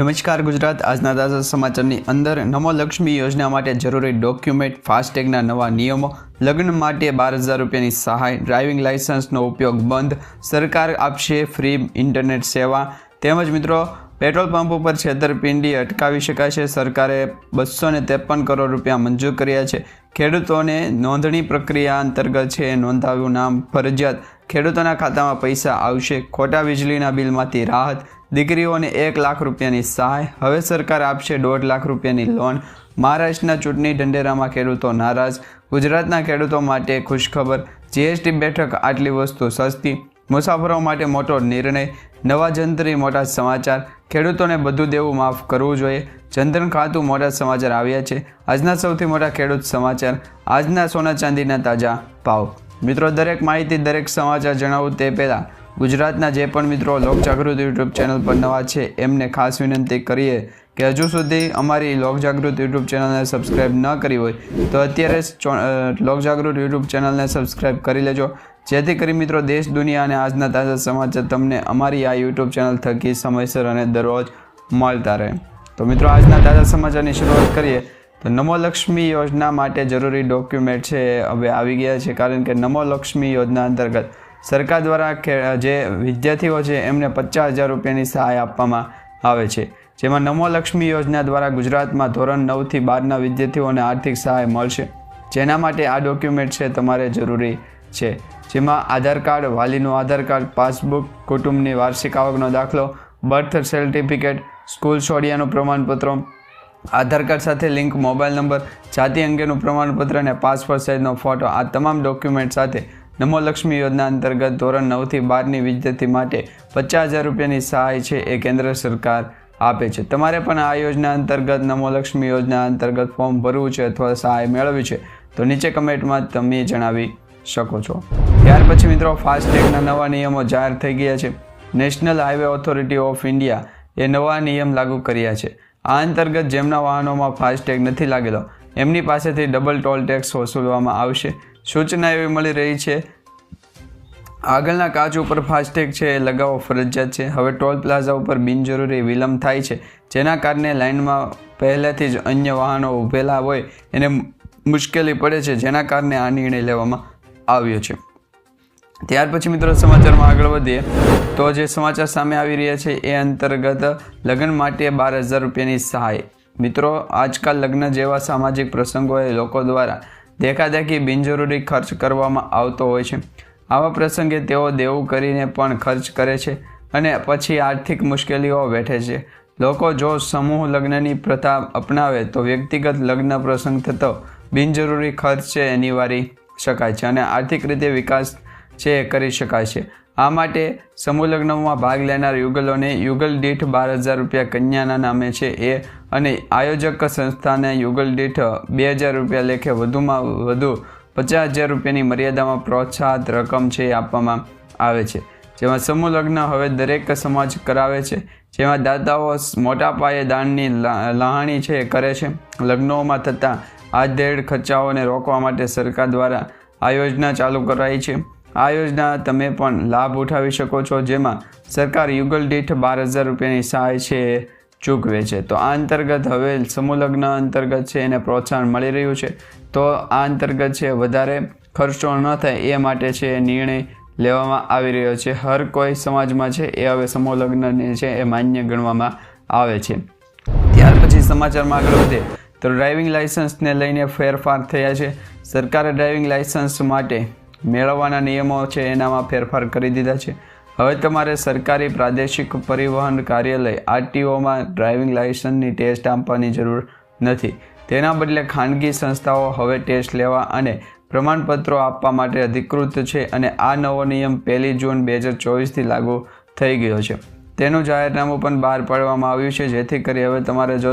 નમસ્કાર ગુજરાત. આજના તાજા સમાચારની અંદર નમો લક્ષ્મી યોજના માટે જરૂરી ડોક્યુમેન્ટ, ફાસ્ટેગના નવા નિયમો, લગ્ન માટે બાર હજાર રૂપિયાની સહાય, ડ્રાઇવિંગ લાઇસન્સનો ઉપયોગ બંધ, સરકાર આપશે ફ્રી ઇન્ટરનેટ સેવા. તેમજ મિત્રો, પેટ્રોલ પંપ ઉપર છેતરપિંડી અટકાવી શકાશે સરકારે બસો ને ત્રેપન કરોડ રૂપિયા મંજૂર કર્યા છે. ખેડૂતોને નોંધણી પ્રક્રિયા અંતર્ગત છે. નોંધાવ્યું નામ ફરજિયાત. ખેડૂતોના ખાતામાં પૈસા આવશે. ખોટા વીજળીના બિલમાંથી રાહત દીકરીઓને એક લાખ રૂપિયાની સહાય. હવે સરકાર આપશે દોઢ લાખ રૂપિયાની લોન. મહારાષ્ટ્રના ચૂંટણી ઢંઢેરામાં ખેડૂતો નારાજ. ગુજરાતના ખેડૂતો માટે ખુશખબર. જીએસટી બેઠક આટલી વસ્તુ સસ્તી. મુસાફરો માટે મોટો નિર્ણય. નવા જંત્રી, મોટા સમાચાર. ખેડૂતોને બધું દેવું માફ કરવું જોઈએ. જનધન ખાતું મોટા સમાચાર આવ્યા છે. આજના સૌથી મોટા ખેડૂત સમાચાર. આજના સોના ચાંદીના તાજા ભાવ. મિત્રો, દરેક માહિતી, દરેક સમાચાર જણાવું તે પહેલાં ગુજરાતના જે પણ મિત્રો લોકજાગૃતિ યુટ્યુબ ચેનલ પર નવા છે, એમને ખાસ વિનંતી કરીએ કે હજુ સુધી અમારી લોકજાગૃત યુટ્યુબ ચેનલને સબસ્ક્રાઈબ ન કરી હોય, તો અત્યારે લોક લોકજાગૃત યુટ્યુબ ચેનલને સબસ્ક્રાઈબ કરી લેજો. જેથી કરી મિત્રો દેશ, દુનિયા અને આજના તાજા સમાચાર તમને અમારી આ યુટ્યુબ ચેનલ થકી સમયસર અને દરરોજ મળતા રહે. તો મિત્રો આજના તાજા સમાચારની શરૂઆત કરીએ, તો નમો લક્ષ્મી યોજના માટે જરૂરી ડોક્યુમેન્ટ છે હવે આવી ગયા છે, કારણ કે નમો લક્ષ્મી યોજના અંતર્ગત સરકાર દ્વારા જે વિદ્યાર્થીઓ છે, એમને પચાસ હજાર રૂપિયાની સહાય આપવામાં આવે છે. જેમાં નમો લક્ષ્મી યોજના દ્વારા ગુજરાતમાં ધોરણ નવથી બારના વિદ્યાર્થીઓને આર્થિક સહાય મળશે. જેના માટે આ ડોક્યુમેન્ટ છે, તમારે જરૂરી છે. જેમાં આધાર કાર્ડ, વાલીનું આધાર કાર્ડ, પાસબુક, કુટુંબની વાર્ષિક આવકનો દાખલો, બર્થ સર્ટિફિકેટ, સ્કૂલ છોડ્યાનું પ્રમાણપત્ર, આધાર કાર્ડ સાથે લિંક, મોબાઈલ નંબર, જાતિ અંગેનું પ્રમાણપત્ર અને પાસપોર્ટ સાઇઝનો ફોટો, આ તમામ ડોક્યુમેન્ટ સાથે નમો લક્ષ્મી યોજના અંતર્ગત ધોરણ નવથી બારની વિદ્યાર્થી માટે પચાસ હજાર રૂપિયાની સહાય છે એ કેન્દ્ર સરકાર આપે છે. તમારે પણ આ યોજના અંતર્ગત નમો લક્ષ્મી યોજના અંતર્ગત ફોર્મ ભરવું છે અથવા સહાય મેળવવી છે તો નીચે કમેન્ટમાં તમે જણાવી શકો છો. ત્યાર પછી મિત્રો ફાસ્ટેગના નવા નિયમો જાહેર થઈ ગયા છે. National Highway Authority of India એ નવા નિયમ લાગુ કર્યા છે. આ અંતર્ગત જેમના વાહનોમાં ફાસ્ટેગ નથી લાગેલો, એમની પાસેથી ડબલ ટોલ ટેક્સ વસૂલવામાં આવશે. સૂચના એવી મળી રહી છે આગળના કાચ ઉપર ફાસ્ટેગ છે, એ લગાવવો ફરજિયાત છે. હવે ટોલ પ્લાઝા ઉપર બિનજરૂરી વિલંબ થાય છે. જેના કારણે લાઇનમાં પહેલેથી જ અન્ય વાહનો ઊભેલા હોય, એને મુશ્કેલી પડે છે, જેના કારણે આ નિર્ણય લેવામાં આવ્યો છે. ત્યાર પછી મિત્રો સમાચારમાં આગળ વધીએ. તો જે સમાચાર સામે આવી રહ્યા છે, એ અંતર્ગત લગ્ન માટે બાર હજાર રૂપિયાની સહાય. મિત્રો, આજકાલ લગ્ન જેવા સામાજિક પ્રસંગોએ લોકો દ્વારા દેખાદેખી બિનજરૂરી ખર્ચ કરવામાં આવતો હોય છે. આવા પ્રસંગે તેઓ દેવું કરીને પણ ખર્ચ કરે છે અને પછી આર્થિક મુશ્કેલીઓ વેઠે છે. લોકો જો સમૂહ લગ્નની પ્રથા અપનાવે તો વ્યક્તિગત લગ્ન પ્રસંગ થતો બિનજરૂરી ખર્ચ છે એ નિવારી શકાય છે અને આર્થિક રીતે વિકાસ છે એ કરી શકાય છે. આ માટે સમૂહ લગ્નમાં ભાગ લેનાર યુગલોને યુગલ દીઠ બાર હજાર રૂપિયા કન્યાના નામે છે એ અને આયોજક સંસ્થાને યુગલ દીઠ બે હજાર રૂપિયા લેખે વધુમાં વધુ પચાસ હજાર રૂપિયાની મર્યાદામાં પ્રોત્સાહિત રકમ છે એ આપવામાં આવે છે. જેમાં સમૂહ લગ્ન હવે દરેક સમાજ કરાવે છે. જેમાં દાતાઓ મોટા પાયે દાનની લાહણી છે એ કરે છે. લગ્નોમાં થતા આધેડ ખર્ચાઓને રોકવા માટે સરકાર દ્વારા આ યોજના ચાલુ કરાઈ છે. આ યોજના તમે પણ લાભ ઉઠાવી શકો છો, જેમાં સરકાર યુગલ દીઠ બાર હજાર રૂપિયાની સહાય છે એ ચૂકવે છે. તો આ અંતર્ગત હવે સમૂહ લગ્ન અંતર્ગત છે એને પ્રોત્સાહન મળી રહ્યું છે. તો આ અંતર્ગત છે, વધારે ખર્ચો ન થાય એ માટે છે નિર્ણય લેવામાં આવી રહ્યો છે. હર કોઈ સમાજમાં છે એ હવે સમૂહ છે એ માન્ય ગણવામાં આવે છે. ત્યાર પછી સમાચારમાં આગળ વધે. તો ડ્રાઇવિંગ લાઇસન્સને લઈને ફેરફાર થયા છે. સરકારે ડ્રાઇવિંગ લાઇસન્સ માટે મેળવવાના નિયમો છે એનામાં ફેરફાર કરી દીધા છે. હવે તમારે સરકારી પ્રાદેશિક પરિવહન કાર્યાલય, આરટીઓમાં ડ્રાઇવિંગ લાઇસન્સની ટેસ્ટ આપવાની જરૂર નથી. તેના બદલે ખાનગી સંસ્થાઓ હવે ટેસ્ટ લેવા અને પ્રમાણપત્રો આપવા માટે અધિકૃત છે અને આ નવો નિયમ પહેલી જૂન બે હજાર ચોવીસથી લાગુ થઈ ગયો છે. તેનું જાહેરનામું પણ બહાર પાડવામાં આવ્યું છે, જેથી કરી હવે તમારે જો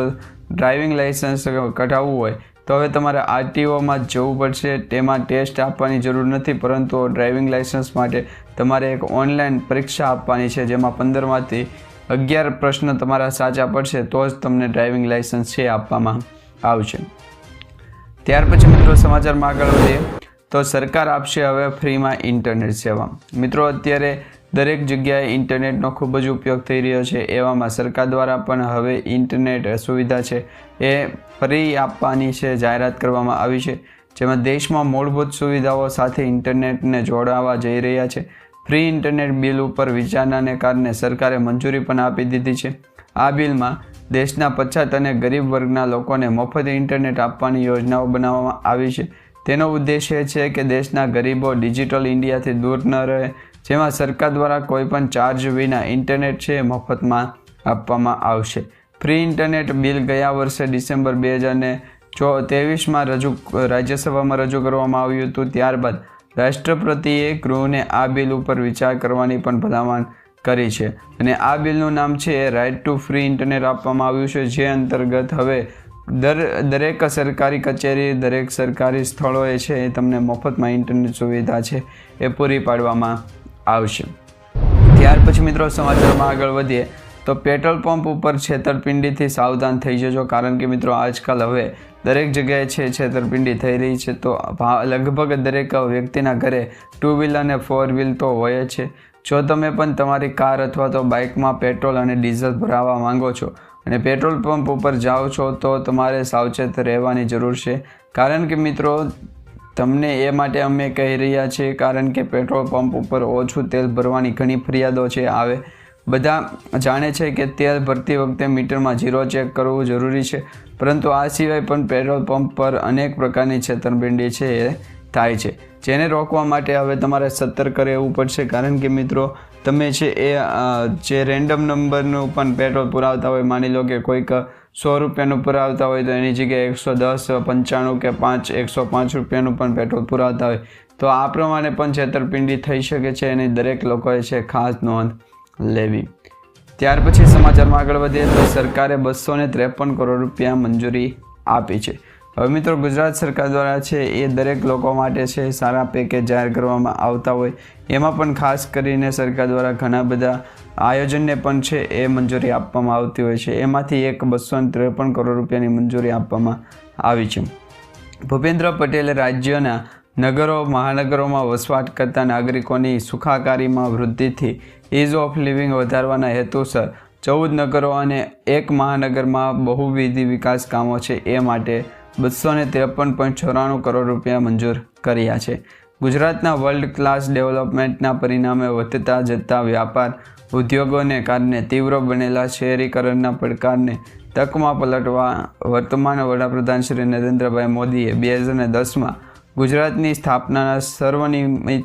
ડ્રાઇવિંગ લાઇસન્સ કઢાવવું હોય, તો હવે તમારે આરટીઓમાં જવું પડશે. તેમાં ટેસ્ટ આપવાની જરૂર નથી, પરંતુ ડ્રાઇવિંગ લાઇસન્સ માટે તમારે એક ઓનલાઈન પરીક્ષા આપવાની છે, જેમાં પંદરમાંથી અગિયાર પ્રશ્ન તમારા સાચા પડશે, તો જ તમને ડ્રાઇવિંગ લાઇસન્સ છે આપવામાં. આવશે. ત્યાર પછી મિત્રો સમાચારમાં આગળ વધીએ. તો સરકાર આપશે હવે ફ્રીમાં ઇન્ટરનેટ સેવા. મિત્રો, અત્યારે દરેક જગ્યાએ ઇન્ટરનેટનો ખૂબ જ ઉપયોગ થઈ રહ્યો છે. એવામાં સરકાર દ્વારા પણ હવે ઇન્ટરનેટ સુવિધા છે એ ફરી આપવાની છે, જાહેરાત કરવામાં આવી છે. જેમાં દેશમાં મૂળભૂત સુવિધાઓ સાથે ઇન્ટરનેટને જોડાવા જઈ રહ્યા છે. ફ્રી ઇન્ટરનેટ બિલ ઉપર વિચારણાને કારણે સરકારે મંજૂરી પણ આપી દીધી છે. આ બિલમાં દેશના પછાત અને ગરીબ વર્ગના લોકોને મફત ઇન્ટરનેટ આપવાની યોજનાઓ બનાવવામાં આવી છે. તેનો ઉદ્દેશ એ છે કે દેશના ગરીબો ડિજિટલ ઇન્ડિયાથી દૂર ન રહે, જેમાં સરકાર દ્વારા કોઈપણ ચાર્જ વિના ઇન્ટરનેટ છે મફતમાં આપવામાં આવશે. ફ્રી ઇન્ટરનેટ બિલ ગયા વર્ષે ડિસેમ્બર બે હજારને ચો ત્રેવીસમાં રજૂ રાજ્યસભામાં રજૂ કરવામાં આવ્યું હતું. ત્યારબાદ રાષ્ટ્રપતિએ ગૃહને આ બિલ ઉપર વિચાર કરવાની પણ ભલામણ કરી છે. અને આ બિલનું નામ છે રાઇટ ટુ ફ્રી ઇન્ટરનેટ આપવામાં આવ્યું છે, જે અંતર્ગત હવે દર, દરેક સરકારી કચેરી, દરેક સરકારી સ્થળોએ છે એ તમને મફતમાં ઇન્ટરનેટ સુવિધા છે એ પૂરી પાડવામાં આવશે. ત્યાર પછી મિત્રો સમાચારમાં આગળ વધીએ, તો પેટ્રોલ પંપ ઉપર છેતરપિંડીથી સાવધાન થઈ જજો, કારણ કે મિત્રો આજકાલ હવે દરેક જગ્યાએ છે છેતરપિંડી થઈ રહી છે. તો લગભગ દરેક વ્યક્તિના ઘરે ટુ વ્હીલ અને ફોર વ્હીલ તો હોય છે. જો તમે પણ તમારી કાર અથવા તો બાઇકમાં પેટ્રોલ અને ડીઝલ ભરાવવા માંગો છો અને પેટ્રોલ પંપ ઉપર જાઓ છો, તો તમારે સાવચેત રહેવાની જરૂર છે. કારણ કે મિત્રો, તમને એ માટે અમે કહી રહ્યા છીએ, કારણ કે પેટ્રોલ પંપ ઉપર ઓછું તેલ ભરવાની ઘણી ફરિયાદો છે, આવે. બધા જાણે છે કે તેલ ભરતી વખતે મીટરમાં ઝીરો ચેક કરવું જરૂરી છે, પરંતુ આ સિવાય પણ પેટ્રોલ પંપ પર અનેક પ્રકારની છેતરપિંડી છે, એ થાય છે. જેને રોકવા માટે હવે તમારે સતર્ક રહેવું પડશે. કારણ કે મિત્રો, તમે છે એ જે રેન્ડમ નંબરનું પણ પેટ્રોલ પુરાવતા હોય, માની લો કે કોઈક સો રૂપિયાનું પુરાવતા હોય, તો એની જગ્યાએ એકસો દસ, પંચાણું કે પાંચ, એકસો પાંચ રૂપિયાનું પણ પેટ્રોલ પુરાવતા હોય. તો આ પ્રમાણે પણ છેતરપિંડી થઈ શકે છે એની દરેક લોકોએ છે ખાસ નોંધ લેવી. ત્યાર પછી સમાચારમાં આગળ વધીએ તો સરકારે બસો ત્રેપન કરોડ રૂપિયા મંજૂરી આપી છે. હવે મિત્રો, ગુજરાત સરકાર દ્વારા છે એ દરેક લોકો માટે છે સારા પેકેજ જાહેર કરવામાં આવતા હોય. એમાં પણ ખાસ કરીને સરકાર દ્વારા ઘણા બધા આયોજનને પણ છે એ મંજૂરી આપવામાં આવતી હોય છે. એમાંથી એક બસો ત્રેપન કરોડ રૂપિયાની મંજૂરી આપવામાં આવી છે. ભૂપેન્દ્ર પટેલે રાજ્યના નગરો, મહાનગરોમાં વસવાટ કરતા નાગરિકોની સુખાકારીમાં વૃદ્ધિથી ઇઝ ઓફ લિવિંગ વધારવાના હેતુસર ચૌદ નગરો અને એક મહાનગરમાં બહુવિધ વિકાસ કામો છે એ માટે બસો ને ત્રેપન પોઈન્ટ ચોરાણું કરોડ રૂપિયા મંજૂર કર્યા છે. ગુજરાતના વર્લ્ડ ક્લાસ ડેવલપમેન્ટના પરિણામે વધતા જતા વ્યાપાર ઉદ્યોગોને કારણે તીવ્ર બનેલા શહેરીકરણના પડકારને તકમાં પલટવા વર્તમાન વડાપ્રધાન શ્રી નરેન્દ્રભાઈ મોદીએ બે હજાર દસમાં ગુજરાતની સ્થાપનાના સર્વનિમિત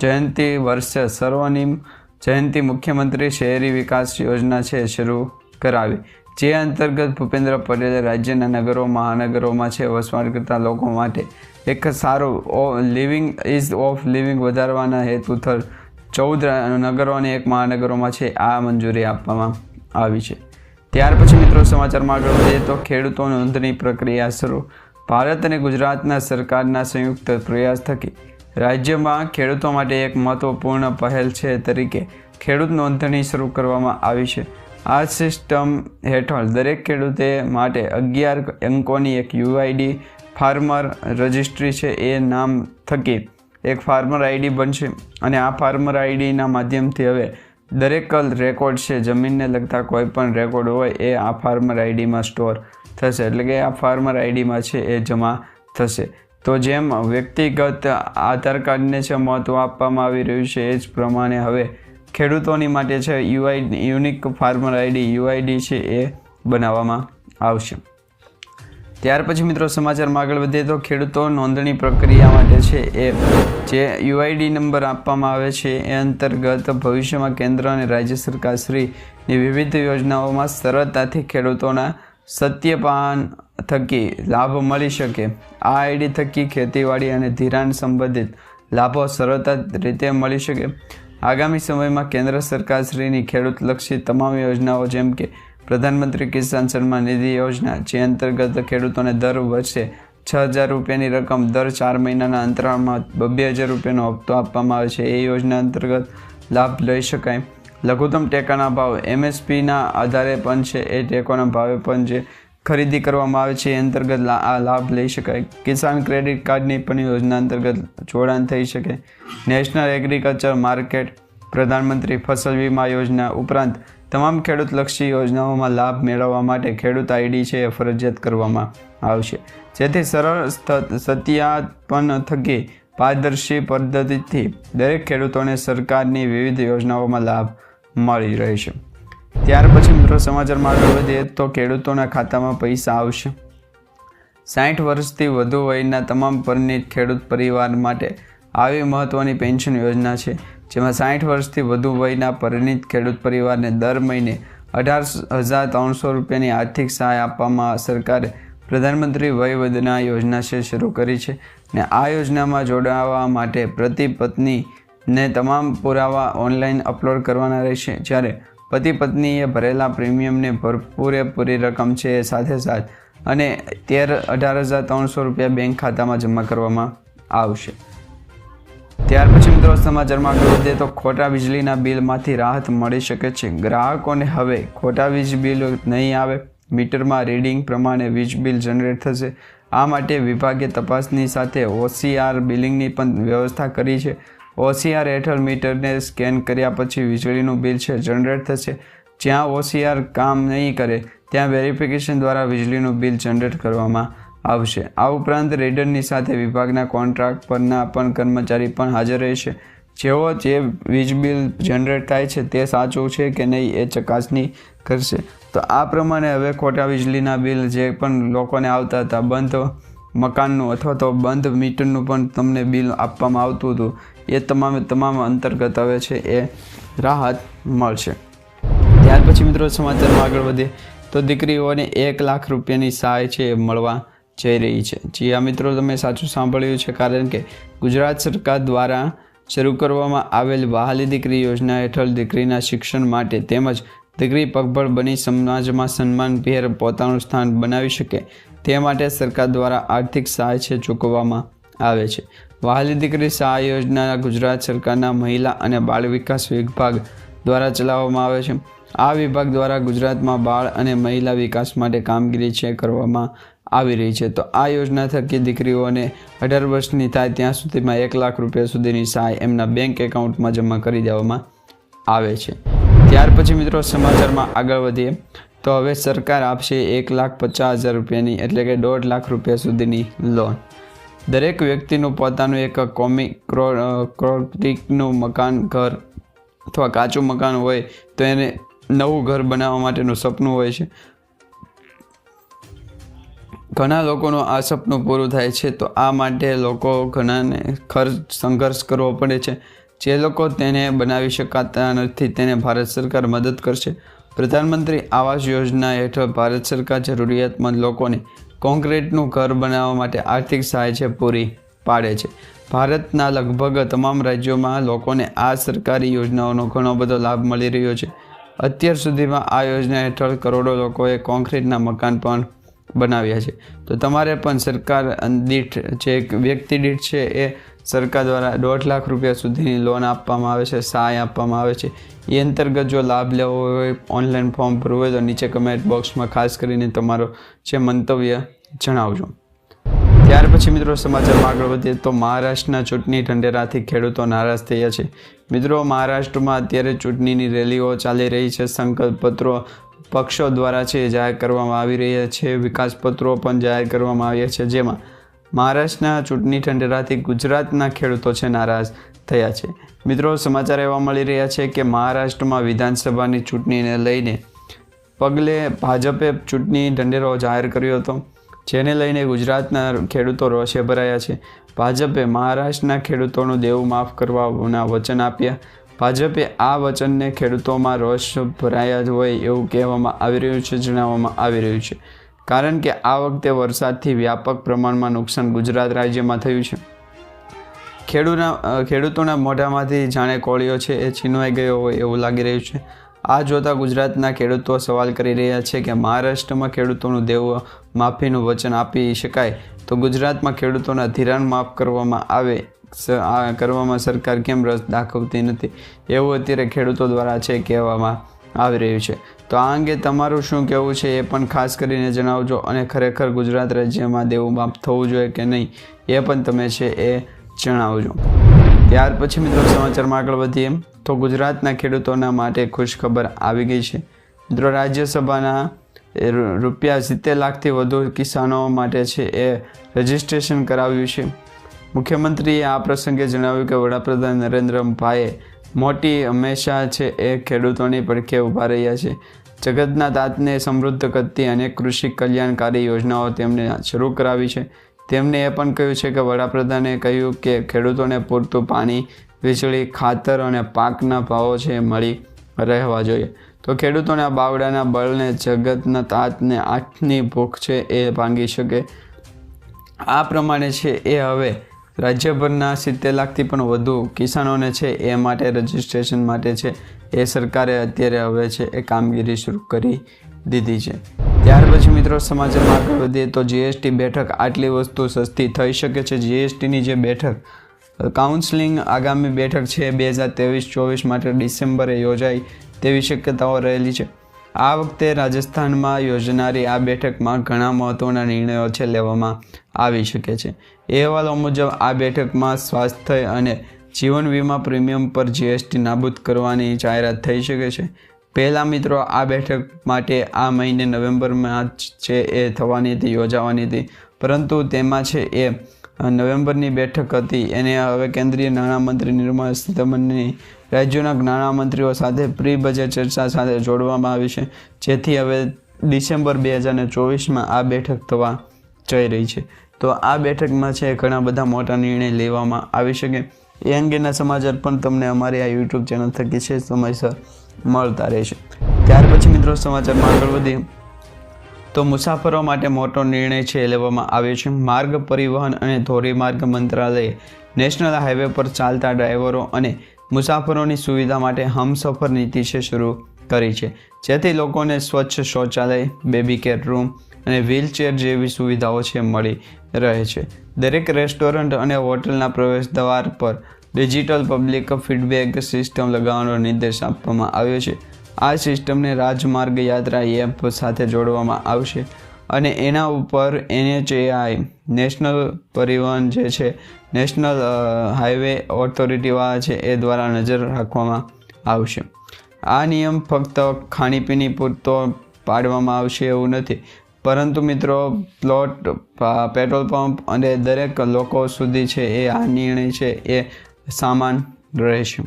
જયંતિ વર્ષે સર્વનિમ જયંતિ મુખ્યમંત્રી શહેરી વિકાસ યોજના છે, શરૂ કરાવી. જે અંતર્ગત ભૂપેન્દ્ર પટેલે રાજ્યના નગરો, મહાનગરોમાં છે, વસવાટ કરતા લોકો માટે એક સારું લિવિંગ, ઇઝ ઓફ લિવિંગ વધારવાના હેતુસર ચૌદ નગરો અને એક મહાનગરોમાં છે, આ મંજૂરી આપવામાં આવી છે. ત્યાર પછી મિત્રો સમાચારમાં આગળ વધીએ તો ખેડૂતો નોંધણી પ્રક્રિયા શરૂ. ભારત અને ગુજરાતના સરકારના સંયુક્ત પ્રયાસ થકી રાજ્યમાં ખેડૂતો માટે એક મહત્વપૂર્ણ પહેલ છે તરીકે ખેડૂત નોંધણી શરૂ કરવામાં આવી છે. આ સિસ્ટમ હેઠળ દરેક ખેડૂતે માટે અગિયાર અંકોની એક યુઆઈડી ફાર્મર રજિસ્ટ્રી છે. એ નામ થકી એક ફાર્મર આઈડી બનશે અને આ ફાર્મર આઈડીના માધ્યમથી હવે દરેક રેકોર્ડ છે. જમીનને લગતા કોઈ પણ રેકોર્ડ હોય એ આ ફાર્મર આઈડીમાં સ્ટોર થશે. એટલે કે આ ફાર્મર આઈડીમાં છે એ જમા થશે. તો જેમ વ્યક્તિગત આધાર કાર્ડને છે મહત્ત્વ આપવામાં આવી રહ્યું છે, એ જ પ્રમાણે હવે ખેડૂતોની માટે છે, UI, unique farmer ID, UID છે એ બનાવવામાં આવશે. ત્યાર પછી મિત્રો સમાચારમાં આગળ વધીએ તો ખેડૂતો નોંધણી પ્રક્રિયા માટે છે એ, જે યુઆઈડી નંબર આપવામાં આવે છે એ અંતર્ગત ભવિષ્યમાં કેન્દ્ર અને રાજ્ય સરકાર શ્રીની વિવિધ યોજનાઓમાં સરળતાથી ખેડૂતોના સત્યપાન થકી લાભ મળી શકે. આ આઈડી થકી ખેતીવાડી અને ધિરાણ સંબંધિત લાભો સરળતા રીતે મળી શકે. આગામી સમયમાં કેન્દ્ર સરકારશ્રીની ખેડૂતલક્ષી તમામ યોજનાઓ, જેમ કે પ્રધાનમંત્રી કિસાન સન્માન નિધિ યોજના, જે અંતર્ગત ખેડૂતોને દર વર્ષે છ હજાર રૂપિયાની રકમ દર ચાર મહિનાના અંતરાળમાં બબ્બે હજાર રૂપિયાનો હપ્તો આપવામાં આવે છે. એ યોજના અંતર્ગત લાભ લઈ શકાય. લઘુત્તમ ટેકાના ભાવ એમએસપીના આધારે પણ છે. એ ટેકોના ભાવે પણ જે ખરીદી કરવામાં આવે છે, એ અંતર્ગત આ લાભ લઈ શકાય. કિસાન ક્રેડિટ કાર્ડની પણ યોજના અંતર્ગત જોડાણ થઈ શકે. નેશનલ એગ્રીકલ્ચર માર્કેટ પ્રધાનમંત્રી ફસલ વીમા યોજના ઉપરાંત તમામ ખેડૂતલક્ષી યોજનાઓમાં લાભ મેળવવા માટે ખેડૂત આઈડી છે, એ ફરજિયાત કરવામાં આવશે. જેથી સરળ સત્યાપન થકી પારદર્શી પદ્ધતિથી દરેક ખેડૂતોને સરકારની વિવિધ યોજનાઓમાં લાભ મળી રહેશે. ત્યાર પછી મિત્રો સમાચારમાં આગળ વધીએ તો ખેડૂતોના ખાતામાં પૈસા આવશે. સાઠ વર્ષથી વધુ વયના તમામ પરિણિત ખેડૂત પરિવાર માટે આવી મહત્ત્વની પેન્શન યોજના છે, જેમાં સાઠ વર્ષથી વધુ વયના પરિણિત ખેડૂત પરિવારને દર મહિને અઢાર હજાર ત્રણસો રૂપિયાની આર્થિક સહાય આપવામાં સરકારે પ્રધાનમંત્રી વય વંદના યોજના છે શરૂ કરી છે ને આ યોજનામાં જોડાવા માટે પ્રતિ પત્નીને તમામ પુરાવા ઓનલાઈન અપલોડ કરવાના રહેશે. જ્યારે પતિ પત્નીએ ભરેલા પ્રીમિયમને પૂરેપૂરી રકમ છે સાથે સાથ અને તેર અઢાર હજાર ત્રણસો રૂપિયા બેંક ખાતામાં જમા કરવામાં આવશે. ત્યાર પછી મિત્રો સમાચારમાં આગળ વધીએ તો ખોટા વીજળીના બિલમાંથી રાહત મળી શકે છે. ગ્રાહકોને હવે ખોટા વીજ બિલ નહીં આવે. મીટરમાં રીડિંગ પ્રમાણે વીજ બિલ જનરેટ થશે. આ માટે વિભાગે તપાસની સાથે ઓસીઆર બિલિંગની પણ વ્યવસ્થા કરી છે. ઓસીઆર હેઠળ મીટરને સ્કેન કર્યા પછી વીજળીનું બિલ છે, જનરેટ થશે. જ્યાં ઓસીઆર કામ નહીં કરે, ત્યાં વેરિફિકેશન દ્વારા વીજળીનું બિલ જનરેટ કરવામાં આવશે. આ ઉપરાંત રેડરની સાથે વિભાગના કોન્ટ્રાક્ટ પરના પણ કર્મચારી પણ હાજર રહેશે. જેઓ જે વીજ બિલ જનરેટ થાય છે, તે સાચું છે કે નહીં એ ચકાસણી કરશે. તો આ પ્રમાણે હવે ખોટા વીજળીના બિલ જે પણ લોકોને આવતા હતા, બંધ મકાનનું અથવા તો બંધ મીટરનું પણ તમને બિલ આપવામાં આવતું હતું. એ તમામે તમામ અંતર્ગત આવે છે એ રાહત મળશે. ત્યાર પછી મિત્રો સમાચારમાં આગળ વધીએ. તો દીકરીઓને એક લાખ રૂપિયાની સહાય છે એ મળવા જઈ રહી છે. જી આ મિત્રો, તમે સાચું સાંભળ્યું છે કારણ કે ગુજરાત સરકાર દ્વારા શરૂ કરવામાં આવેલ વહાલી દીકરી યોજના હેઠળ દીકરીના શિક્ષણ માટે તેમજ દીકરી પગભર બની સમાજમાં સન્માનભેર પોતાનું સ્થાન બનાવી શકે તે માટે સરકાર દ્વારા આર્થિક સહાય છે ચૂકવવામાં આવે છે. વહાલી દીકરી સહાય યોજના ગુજરાત સરકારના મહિલા અને બાળ વિકાસ વિભાગ દ્વારા ચલાવવામાં આવે છે. આ વિભાગ દ્વારા ગુજરાતમાં બાળ અને મહિલા વિકાસ માટે કામગીરી છે કરવામાં આવી રહી છે. તો આ યોજના થકી દીકરીઓને અઢાર વર્ષની થાય ત્યાં સુધીમાં એક લાખ રૂપિયા સુધીની સહાય એમના બેંક એકાઉન્ટમાં જમા કરી દેવામાં આવે છે. ત્યાર પછી મિત્રો સમાચારમાં આગળ વધીએ. તો હવે સરકાર આપશે એક લાખ પચાસ હજાર રૂપિયાની એટલે કે દોઢ લાખ રૂપિયા સુધીની લોન. દરેક વ્યક્તિનું પોતાનું એક કોમી ક્રો ક્રોટિકનું મકાન, ઘર અથવા કાચું મકાન હોય તો એને નવું ઘર બનાવવા માટેનું સપનું હોય છે. ઘણા લોકોનું આ સપનું પૂરું થાય છે તો આ માટે લોકો ઘણાને ખર્ચ, સંઘર્ષ કરવો પડે છે. જે લોકો તેને બનાવી શકાતા નથી તેને ભારત સરકાર મદદ કરશે. પ્રધાનમંત્રી આવાસ યોજના હેઠળ ભારત સરકાર જરૂરિયાતમંદ લોકોને કોન્ક્રીટનું ઘર બનાવવા માટે આર્થિક સહાય છે, પૂરી પાડે છે. ભારતના લગભગ તમામ રાજ્યોમાં લોકોને આ સરકારી યોજનાઓનો ઘણો બધો લાભ મળી રહ્યો છે. અત્યાર સુધીમાં આ યોજના હેઠળ કરોડો લોકોએ કોન્ક્રીટના મકાન પણ બનાવ્યા છે. તો તમારે પણ સરકાર દીઠ જે એક વ્યક્તિ દીઠ છે એ સરકાર દ્વારા દોઢ લાખ રૂપિયા સુધીની લોન આપવામાં આવે છે, સહાય આપવામાં આવે છે. એ અંતર્ગત જો લાભ લેવો હોય ઓનલાઈન ફોર્મ ભરવું હોય, તો નીચે કમેન્ટ બોક્સમાં ખાસ કરીને તમારો જે મંતવ્ય જણાવજો. ત્યાર પછી મિત્રો સમાચારમાં આગળ વધીએ તો મહારાષ્ટ્રના ચૂંટણી ઢંઢેરાથી ખેડૂતો નારાજ થયા છે. મિત્રો, મહારાષ્ટ્રમાં અત્યારે ચૂંટણીની રેલીઓ ચાલી રહી છે. સંકલ્પપત્રો પક્ષો દ્વારા છે જાહેર કરવામાં આવી રહ્યા છે. વિકાસપત્રો પણ જાહેર કરવામાં આવ્યા છે. જેમાં મહારાષ્ટ્રના ચૂંટણી ઠંડેરાથી ગુજરાતના ખેડૂતો છે નારાજ થયા છે. મિત્રો, સમાચાર એવા મળી રહ્યા છે કે મહારાષ્ટ્રમાં વિધાનસભાની ચૂંટણીને લઈને પગલે ભાજપે ચૂંટણી ઢંઢેરો જાહેર કર્યો હતો, જેને લઈને ગુજરાતના ખેડૂતો રોષે ભરાયા છે. ભાજપે મહારાષ્ટ્રના ખેડૂતોનું દેવું માફ કરવાના વચન આપ્યા. ભાજપે આ વચનને ખેડૂતોમાં રોષ ભરાયા હોય એવું કહેવામાં આવી રહ્યું છે, જણાવવામાં આવી રહ્યું છે. કારણ કે આ વખતે વરસાદથી વ્યાપક પ્રમાણમાં નુકસાન ગુજરાત રાજ્યમાં થયું છે. ખેડૂતના ખેડૂતોના મોઢામાંથી જાણે કોળીઓ છે એ છીનવાઈ ગયો હોય એવું લાગી રહ્યું છે. આ જોતા ગુજરાતના ખેડૂતો સવાલ કરી રહ્યા છે કે મહારાષ્ટ્રમાં ખેડૂતોનું દેવ, માફીનું વચન આપી શકાય તો ગુજરાતમાં ખેડૂતોના ધિરાણ માફ કરવામાં આવે કરવામાં સરકાર કેમ રસ દાખવતી નથી? એવું અત્યારે ખેડૂતો દ્વારા છે કહેવામાં આવી રહ્યું છે. તો આ અંગે તમારું શું કહેવું છે એ પણ ખાસ કરીને જણાવજો અને ખરેખર ગુજરાત રાજ્યમાં દેવું માફ થવું જોઈએ કે નહીં એ પણ તમે છે એ જણાવજો. ત્યાર પછી મિત્રો સમાચારમાં આગળ વધીએ. તો ગુજરાતના ખેડૂતોના માટે ખુશખબર આવી ગઈ છે. મિત્રો રાજ્યસભાના રૂપિયા સિત્તેર લાખથી વધુ કિસાનો માટે છે એ રજિસ્ટ્રેશન કરાવ્યું છે. મુખ્યમંત્રીએ આ પ્રસંગે જણાવ્યું કે વડાપ્રધાન નરેન્દ્રભાઈએ મોટી હંમેશા છે એ ખેડૂતોની પડખે ઊભા રહ્યા છે. જગતના તાતને સમૃદ્ધ કરતી અનેક કૃષિ કલ્યાણકારી યોજનાઓ તેમણે શરૂ કરાવી છે. તેમણે એ પણ કહ્યું છે કે વડાપ્રધાને કહ્યું કે ખેડૂતોને પૂરતું પાણી, વીજળી, ખાતર અને પાકના ભાવો છે મળી રહેવા જોઈએ. તો ખેડૂતોના બાવડાના બળને જગતના તાતને આઠની ભૂખ છે એ ભાંગી શકે. આ પ્રમાણે છે એ હવે રાજ્યભરના સિત્તેર લાખથી પણ વધુ કિસાનોને છે એ માટે રજિસ્ટ્રેશન માટે છે. એ સરકારે અત્યારે હવે છે એ કામગીરી શરૂ કરી દીધી છે. ત્યાર પછી મિત્રો સમાચારમાં આગળ વધીએ તો જીએસટી બેઠક આટલી વસ્તુ સસ્તી થઈ શકે છે. જીએસટીની જે બેઠક, કાઉન્સેલિંગ આગામી બેઠક છે બે હજાર ત્રેવીસ ચોવીસ માટે ડિસેમ્બરે યોજાય તેવી શક્યતાઓ રહેલી છે. આ વખતે રાજસ્થાનમાં યોજનારી આ બેઠકમાં ઘણા મહત્ત્વના નિર્ણયો છે લેવામાં આવી શકે છે. અહેવાલો મુજબ, આ બેઠકમાં સ્વાસ્થ્ય અને જીવન વીમા પ્રીમિયમ પર જીએસટી નાબૂદ કરવાની જાહેરાત થઈ શકે છે. પહેલાં મિત્રો, આ બેઠક માટે આ મહિને નવેમ્બરમાં છે એ થવાની હતી, યોજાવાની હતી. પરંતુ તેમાં છે એ નવેમ્બરની બેઠક હતી. એને હવે કેન્દ્રીય નાણામંત્રી નિર્મલા સીતારમણની રાજ્યોના નાણામંત્રીઓ સાથે પ્રી બજેટ ચર્ચા સાથે જોડવામાં આવી છે, જેથી હવે ડિસેમ્બર બે હજાર ચોવીસમાં આ બેઠક થવા જઈ રહી છે. તો આ બેઠકમાં છે ઘણા બધા મોટા નિર્ણય લેવામાં આવી શકે. એ અંગેના સમાચાર પણ તમને અમારી આ યુટ્યુબ ચેનલ થકી છે, સમયસર મળતા રહેશે. ત્યાર પછી મિત્રો સમાચારમાં આગળ વધીએ. તો મુસાફરો માટે મોટો નિર્ણય છે લેવામાં આવ્યો છે. માર્ગ પરિવહન અને ધોરીમાર્ગ મંત્રાલયે નેશનલ હાઈવે પર ચાલતા ડ્રાઈવરો અને મુસાફરોની સુવિધા માટે હમસફર નીતિ છે શરૂ કરી છે. જેથી લોકોને સ્વચ્છ શૌચાલય, બેબી કેર રૂમ અને વ્હીલચેર જેવી સુવિધાઓ છે મળી રહે છે. દરેક રેસ્ટોરન્ટ અને હોટલના પ્રવેશ દ્વાર પર ડિજિટલ પબ્લિક ફીડબેક સિસ્ટમ લગાવવાનો નિર્દેશ આપવામાં આવ્યો છે. આ સિસ્ટમને રાજમાર્ગ યાત્રા એપ સાથે જોડવામાં આવશે અને એના ઉપર એનએચએઆઈ, નેશનલ પરિવહન જે છે, નેશનલ હાઈવે ઓથોરિટીવાળા છે એ દ્વારા નજર રાખવામાં આવશે. આ નિયમ ફક્ત ખાણીપીણી પૂરતો પાડવામાં આવશે એવું નથી. પરંતુ મિત્રો, પ્લોટ પેટ્રોલ પંપ અને દરેક લોકો સુધી છે એ આ નિર્ણય છે એ સામાન રહેશે.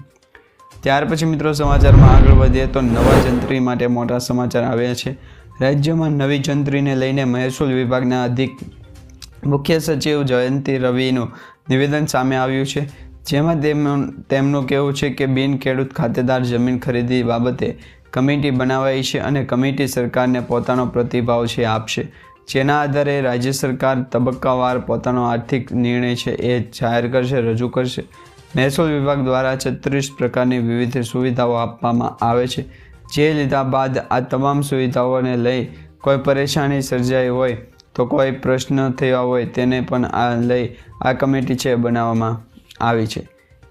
ત્યાર પછી મિત્રો સમાચારમાં આગળ વધીએ તો નવા જંત્રી માટે મોટા સમાચાર આવ્યા છે. રાજ્યમાં નવી જંત્રીને લઈને મહેસૂલ વિભાગના અધિક મુખ્ય સચિવ જયંતિ રવિનું નિવેદન સામે આવ્યું છે. જેમાં તેમનું કહેવું છે કે બિન ખેડૂત ખાતેદાર જમીન ખરીદી બાબતે કમિટી બનાવાઈ છે અને કમિટી સરકારને પોતાનો પ્રતિભાવ છે, આપશે. જેના આધારે રાજ્ય સરકાર તબક્કાવાર પોતાનો આર્થિક નિર્ણય છે એ જાહેર કરશે, રજૂ કરશે. મહેસૂલ વિભાગ દ્વારા છત્રીસ પ્રકારની વિવિધ સુવિધાઓ આપવામાં આવે છે. જે લીધા બાદ આ તમામ સુવિધાઓને લઈ કોઈ પરેશાની સર્જાઈ હોય તો કોઈ પ્રશ્ન થયા હોય તેને પણ આ લઈ આ કમિટી છે બનાવવામાં આવી છે.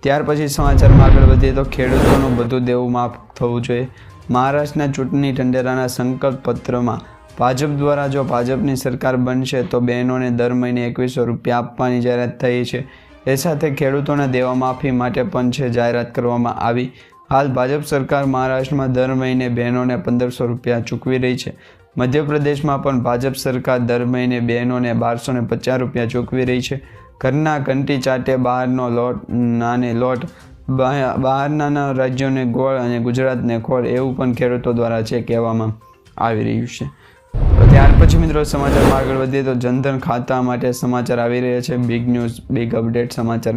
ત્યાર પછી સમાચારમાં આગળ વધીએ તો ખેડૂતોનું બધું દેવું માફ થવું જોઈએ. મહારાષ્ટ્રના ચૂંટણી ઢંઢેરાના સંકલ્પ પત્રમાં ભાજપ દ્વારા જો ભાજપની સરકાર બનશે તો બહેનોને દર મહિને એકવીસો રૂપિયા આપવાની જાહેરાત થઈ છે. એ સાથે ખેડૂતોને દેવા માફી માટે પણ છે જાહેરાત કરવામાં આવી. હાલ ભાજપ સરકાર મહારાષ્ટ્રમાં દર મહિને બહેનોને પંદરસો રૂપિયા ચૂકવી રહી છે. મધ્યપ્રદેશમાં પણ ભાજપ સરકાર દર મહિને બહેનોને બારસો ને પચાસ રૂપિયા ચૂકવી રહી છે. ઘરના ઘંટી ચાટે બહારનો લોટ, નાને લોટ, બહાર- બહારના રાજ્યોને ગોળ અને ગુજરાતને ખોળ એવું પણ ખેડૂતો દ્વારા છે કહેવામાં આવી રહ્યું છે. ત્યાર પછી મિત્રો સમાચારમાં આગળ વધીએ તો જનધન ખાતા માટે સમાચાર આવી રહ્યા છે. બિગ ન્યૂઝ બિગ અપડેટ સમાચાર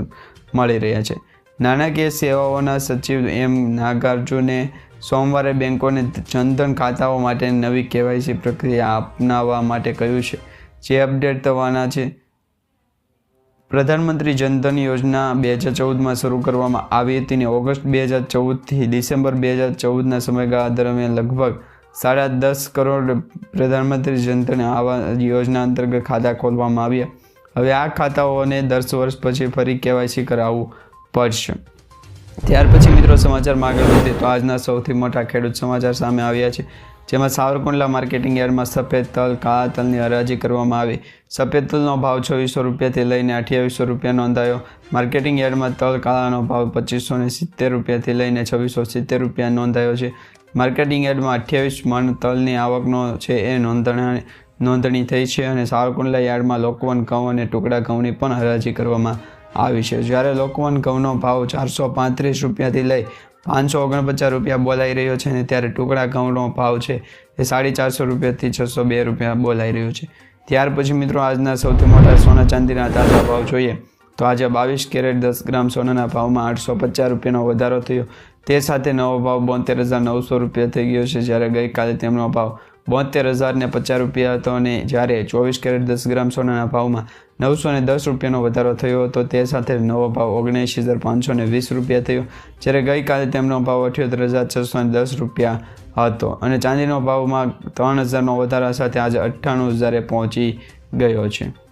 મળી રહ્યા છે. નાણાકીય સેવાઓના સચિવ એમ નાગાર્જુને સોમવારે બેંકોને જનધન ખાતાઓ માટે નવી કેવાયસી પ્રક્રિયા અપનાવવા માટે કહ્યું છે. જે અપડેટ થવાના છે. પ્રધાનમંત્રી જનધન યોજના બે હજાર ચૌદમાં શરૂ કરવામાં આવી હતી અને ઓગસ્ટ બે હજાર ચૌદથી ડિસેમ્બર બે હજાર ચૌદના સમયગાળા દરમિયાન લગભગ સાડા દસ કરોડ પ્રધાનમંત્રી જનધન આવા યોજના અંતર્ગત ખાતા ખોલવામાં આવ્યા. હવે આ ખાતાઓને દસ વર્ષ પછી ફરી કેવાયસી કરાવવું પડશે. ત્યાર પછી મિત્રો સમાચારમાં આગળ વધીએ તો આજના સૌથી મોટા ખેડૂત સમાચાર સામે આવ્યા છે. જેમાં સાવરકુંડલા માર્કેટિંગ યાર્ડમાં સફેદ તલ, કાળા તલની હરાજી કરવામાં આવી. સફેદ તલનો ભાવ છવ્વીસો રૂપિયાથી લઈને અઠ્યાવીસો રૂપિયા નોંધાયો. માર્કેટિંગ યાર્ડમાં તલ, કાળાનો ભાવ પચીસો ને સિત્તેર રૂપિયાથી લઈને છવ્વીસો સિત્તેર રૂપિયા નોંધાયો છે. માર્કેટિંગ યાર્ડમાં અઠ્યાવીસ મણ તલની આવકનો છે એ નોંધણી નોંધણી થઈ છે અને સાવરકુંડલા યાર્ડમાં લોકવન ઘઉં અને ટુકડા ઘઉંની પણ હરાજી કરવામાં આવી છે. જ્યારે લોકવન ઘઉંનો ભાવ ચારસો પાંત્રીસ રૂપિયાથી લઈ પાંચસો ઓગણપચાસ રૂપિયા બોલાઈ રહ્યો છે અને ત્યારે ટુકડા ઘઉંનો ભાવ છે એ સાડી ચારસો રૂપિયાથી છસો બે રૂપિયા બોલાઈ રહ્યો છે. ત્યાર પછી મિત્રો આજના સૌથી મોટા સોના ચાંદીના તાજા ભાવ જોઈએ. તો આજે બાવીસ કેરેટ દસ ગ્રામ સોનાના ભાવમાં આઠસો પચાસ રૂપિયાનો વધારો થયો. તે સાથે નવો ભાવ બોતેર હજાર નવસો રૂપિયા થઈ ગયો છે. જ્યારે ગઈકાલે તેમનો ભાવ બોતેર હજાર ને પચાસ રૂપિયા હતો અને જ્યારે ચોવીસ કેરેટ દસ ગ્રામ સોનાના ભાવમાં નવસો ને દસ રૂપિયાનો વધારો થયો હતો, તે સાથે નવો ભાવ ઓગણએંશી હજાર પાંચસો ને વીસ રૂપિયા થયો. જ્યારે ગઈકાલે તેમનો ભાવ અઠ્યોતેર હજાર છસો ને દસ રૂપિયા હતો અને ચાંદીનો ભાવમાં ત્રણ હજારનો વધારા સાથે આજે અઠ્ઠાણું હજારે પહોંચી ગયો છે.